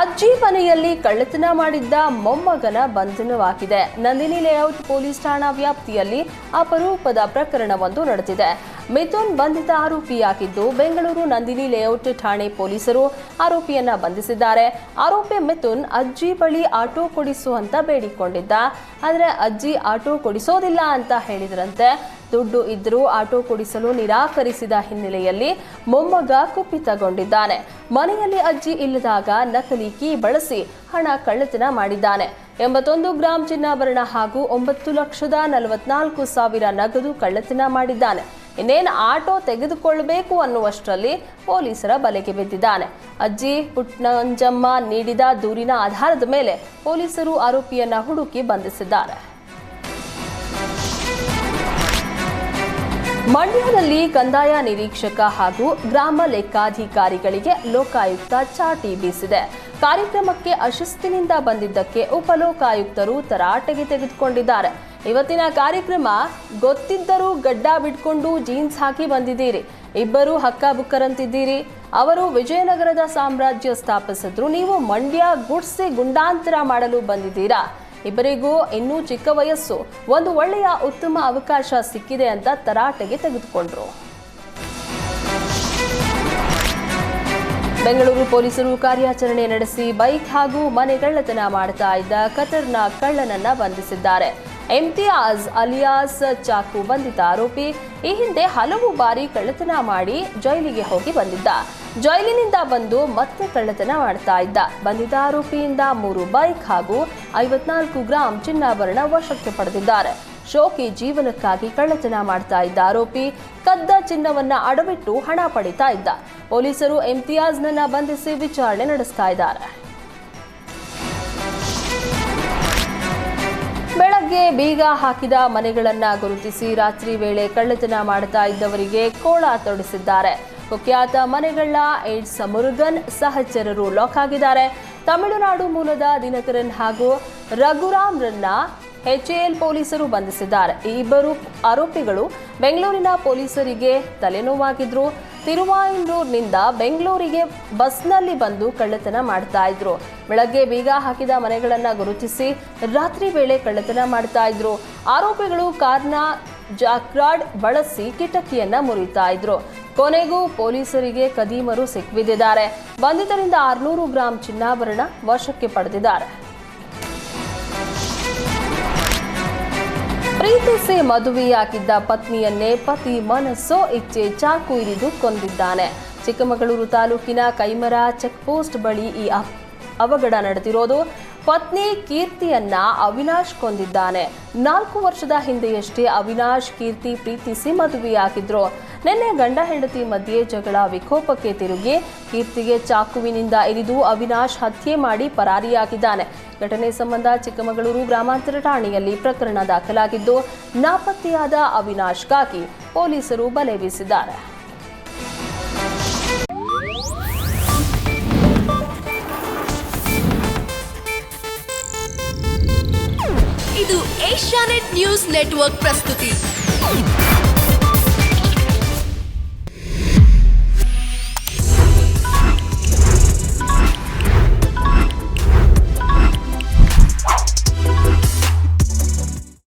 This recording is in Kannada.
ಅಜ್ಜಿ ಮನೆಯಲ್ಲಿ ಕಳ್ಳತನ ಮಾಡಿದ್ದ ಮೊಮ್ಮಗನ ಬಂಧನವಾಗಿದೆ. ನಂದಿನಿ ಲೇಔಟ್ ಪೊಲೀಸ್ ಠಾಣಾ ವ್ಯಾಪ್ತಿಯಲ್ಲಿ ಅಪರೂಪದ ಪ್ರಕರಣವೊಂದು ನಡೆದಿದೆ. ಮಿಥುನ್ ಬಂಧಿತ ಆರೋಪಿಯಾಗಿದ್ದು ಬೆಂಗಳೂರು ನಂದಿನಿ ಲೇಔಟ್ ಠಾಣೆ ಪೊಲೀಸರು ಆರೋಪಿಯನ್ನ ಬಂಧಿಸಿದ್ದಾರೆ. ಆರೋಪಿ ಮಿಥುನ್ ಅಜ್ಜಿ ಬಳಿ ಆಟೋ ಕೊಡಿಸುವಂತ ಬೇಡಿಕೊಂಡಿದ್ದ. ಆದರೆ ಅಜ್ಜಿ ಆಟೋ ಕೊಡಿಸೋದಿಲ್ಲ ಅಂತ ಹೇಳಿದ್ರಂತೆ. ದುಡ್ಡು ಇದ್ರೂ ಆಟೋ ಕೊಡಿಸಲು ನಿರಾಕರಿಸಿದ ಹಿನ್ನೆಲೆಯಲ್ಲಿ ಮೊಮ್ಮಗ ಕುಪಿತಗೊಂಡಿದ್ದಾನೆ. ಮನೆಯಲ್ಲಿ ಅಜ್ಜಿ ಇಲ್ಲದಾಗ ನಕಲಿ ಕೀ ಬಳಸಿ ಹಣ ಕಳ್ಳತನ ಮಾಡಿದ್ದಾನೆ. ಎಂಬತ್ತೊಂದು ಗ್ರಾಂ ಚಿನ್ನಾಭರಣ ಹಾಗೂ ಒಂಬತ್ತು ಲಕ್ಷದ ನಲವತ್ನಾಲ್ಕು ಸಾವಿರ ನಗದು ಕಳ್ಳತನ ಮಾಡಿದ್ದಾನೆ. ಇನ್ನೇನು ಆಟೋ ತೆಗೆದುಕೊಳ್ಳಬೇಕು ಅನ್ನುವಷ್ಟರಲ್ಲಿ ಪೊಲೀಸರ ಬಲೆಗೆ ಬಿದ್ದಿದ್ದಾನೆ. ಅಜ್ಜಿ ಪುಟ್ನಂಜಮ್ಮ ನೀಡಿದ ದೂರಿನ ಆಧಾರದ ಮೇಲೆ ಪೊಲೀಸರು ಆರೋಪಿಯನ್ನ ಹುಡುಕಿ ಬಂಧಿಸಿದ್ದಾರೆ. ಮಂಡ್ಯದಲ್ಲಿ ಕಂದಾಯ ನಿರೀಕ್ಷಕ ಹಾಗೂ ಗ್ರಾಮ ಲೆಕ್ಕಾಧಿಕಾರಿಗಳಿಗೆ ಲೋಕಾಯುಕ್ತ ಚಾಟಿ ಬೀಸಿದೆ. ಕಾರ್ಯಕ್ರಮಕ್ಕೆ ಅಶಿಸ್ತಿನಿಂದ ಬಂದಿದ್ದಕ್ಕೆ ಉಪಲೋಕಾಯುಕ್ತರು ತರಾಟೆಗೆ ತೆಗೆದುಕೊಂಡಿದ್ದಾರೆ. ಇವತ್ತಿನ ಕಾರ್ಯಕ್ರಮ, ಗೊತ್ತಿದ್ದರೂ ಗಡ್ಡ ಬಿಟ್ಕೊಂಡು ಜೀನ್ಸ್ ಹಾಕಿ ಬಂದಿದ್ದೀರಿ. ಇಬ್ಬರು ಹಕ್ಕಬುಕ್ಕರಂತಿದ್ದೀರಿ ಅವರು ವಿಜಯನಗರದ ಸಾಮ್ರಾಜ್ಯ ಸ್ಥಾಪಿಸಿದ್ರು. ನೀವು ಮಂಡ್ಯ ಗುಡ್ಸಿ ಗುಂಡಾಂತರ ಮಾಡಲು ಬಂದಿದ್ದೀರಾ? ಇಬ್ಬರಿಗೂ ಇನ್ನೂ ಚಿಕ್ಕ ವಯಸ್ಸು. ಒಂದು ಒಳ್ಳೆಯ ಉತ್ತಮ ಅವಕಾಶ ಸಿಕ್ಕಿದೆ ಅಂತ ತರಾಟೆಗೆ ತೆಗೆದುಕೊಂಡ್ರು. ಬೆಂಗಳೂರು ಪೊಲೀಸರು ಕಾರ್ಯಾಚರಣೆ ನಡೆಸಿ ಬೈಕ್ ಹಾಗೂ ಮನೆಗಳ್ಳತನ ಮಾಡುತ್ತಾ ಇದ್ದ ಕತರ್ನ ಕಳ್ಳನನ್ನ ಬಂಧಿಸಿದ್ದಾರೆ. ಇಮ್ತಿಯಾಜ್ ಅಲಿಯಾಸ್ ಚಾಕು ಬಂಧಿತ ಆರೋಪಿ ಈ ಹಿಂದೆ ಹಲವು ಬಾರಿ ಕಳ್ಳತನ ಮಾಡಿ ಜೈಲಿಗೆ ಹೋಗಿ ಬಂದಿದ್ದ. ಜೈಲಿನಿಂದ ಬಂದು ಮತ್ತೆ ಕಳ್ಳತನ ಮಾಡ್ತಾ ಇದ್ದ. ಬಂಧಿತ ಆರೋಪಿಯಿಂದ ಮೂರು ಬೈಕ್ ಹಾಗೂ ಐವತ್ನಾಲ್ಕು ಗ್ರಾಂ ಚಿನ್ನಾಭರಣ ವಶಕ್ಕೆ ಪಡೆದಿದ್ದಾರೆ. ಶೋಕಿ ಜೀವನಕ್ಕಾಗಿ ಕಳ್ಳತನ ಮಾಡ್ತಾ ಇದ್ದ ಆರೋಪಿ ಕದ್ದ ಚಿನ್ನವನ್ನ ಅಡವಿಟ್ಟು ಹಣ ಪಡಿತಾ ಇದ್ದ. ಪೊಲೀಸರು ಇಮ್ತಿಯಾಜ್ನನ್ನ ಬಂಧಿಸಿ ವಿಚಾರಣೆ ನಡೆಸ್ತಾ ಇದ್ದಾರೆ. ಬೀಗ ಹಾಕಿದ ಮನೆಗಳನ್ನ ಗುರುತಿಸಿ ರಾತ್ರಿ ವೇಳೆ ಕಳ್ಳತನ ಮಾಡ್ತಾ ಇದ್ದವರಿಗೆ ಕೋಳ ತೊಡಿಸಿದ್ದಾರೆ. ಕುಖ್ಯಾತ ಮನೆಗಳ ಏಡ್ಸ್ ಮುರುಗನ್ ಸಹಚರರು ಲಾಕ್ ಆಗಿದ್ದಾರೆ. ತಮಿಳುನಾಡು ಮೂಲದ ದಿನಕರನ್ ಹಾಗೂ ರಘುರಾಮ್ರನ್ನ ಎಚ್ಎಎಲ್ ಪೊಲೀಸರು ಬಂಧಿಸಿದ್ದಾರೆ. ಈ ಇಬ್ಬರು ಆರೋಪಿಗಳು ಬೆಂಗಳೂರಿನ ಪೊಲೀಸರಿಗೆ ತಲೆನೋವಾಗಿದ್ರು. ತಿರುವಾಯೂರಿನಿಂದ ಬೆಂಗಳೂರಿಗೆ ಬಸ್ನಲ್ಲಿ ಬಂದು ಕಳ್ಳತನ ಮಾಡ್ತಾ ಇದ್ರು. ಬೆಳಗ್ಗೆ ಬೀಗ ಹಾಕಿದ ಮನೆಗಳನ್ನ ಗುರುತಿಸಿ ರಾತ್ರಿ ವೇಳೆ ಕಳ್ಳತನ ಮಾಡ್ತಾ ಇದ್ರು. ಆರೋಪಿಗಳು ಕಾರ್ನ ಜಾಕ್ರಾಡ್ ಬಳಸಿ ಕಿಟಕಿಯನ್ನ ಮುರಿತಾ ಇದ್ರು. ಕೊನೆಗೂ ಪೊಲೀಸರಿಗೆ ಕದೀಮರು ಸಿಕ್ಕಿದ್ದಾರೆ ಬಂಧಿತರಿಂದ ಆರ್ನೂರು ಗ್ರಾಂ ಚಿನ್ನಾಭರಣ ವಶಕ್ಕೆ ಪಡೆದಿದ್ದಾರೆ. ಪ್ರೀತಿಸಿ ಮದುವೆಯಾಗಿದ್ದ ಪತ್ನಿಯನ್ನೇ ಪತಿ ಮನಸ್ಸೋ ಇಚ್ಛೆ ಚಾಕು ಇರಿದು ಕೊಂದಿದ್ದಾನೆ. ಚಿಕ್ಕಮಗಳೂರು ತಾಲೂಕಿನ ಕೈಮರ ಚೆಕ್ ಪೋಸ್ಟ್ ಬಳಿ ಈ ಅವಘಡ ನಡೆದಿರೋದು. ಪತ್ನಿ ಕೀರ್ತಿಯನ್ನ ಅವಿನಾಶ್ ಕೊಂದಿದ್ದಾನೆ. ನಾಲ್ಕು ವರ್ಷದ ಹಿಂದೆಯಷ್ಟೇ ಅವಿನಾಶ್ ಕೀರ್ತಿ ಪ್ರೀತಿಸಿ ಮದುವೆಯಾಗಿದ್ರು. ನಿನ್ನೆ ಗಂಡ ಹೆಂಡತಿ ಮಧ್ಯೆ ಜಗಳ ವಿಕೋಪಕ್ಕೆ ತಿರುಗಿ, ಕೀರ್ತಿಗೆ ಚಾಕುವಿನಿಂದ ಇರಿದು ಅವಿನಾಶ್ ಹತ್ಯೆ ಮಾಡಿ ಪರಾರಿಯಾಗಿದ್ದಾನೆ. ಘಟನೆ ಸಂಬಂಧ ಚಿಕ್ಕಮಗಳೂರು ಗ್ರಾಮಾಂತರ ಠಾಣೆಯಲ್ಲಿ ಪ್ರಕರಣ ದಾಖಲಾಗಿದ್ದು, ನಾಪತ್ತೆಯಾದ ಅವಿನಾಶ್ಗಾಗಿ ಪೊಲೀಸರು ಬಲೆ ಬೀಸಿದ್ದಾರೆ. ಇದು ಏಷ್ಯಾನೆಟ್ ನ್ಯೂಸ್ ನೆಟ್ವರ್ಕ್ ಪ್ರಸ್ತುತಿ.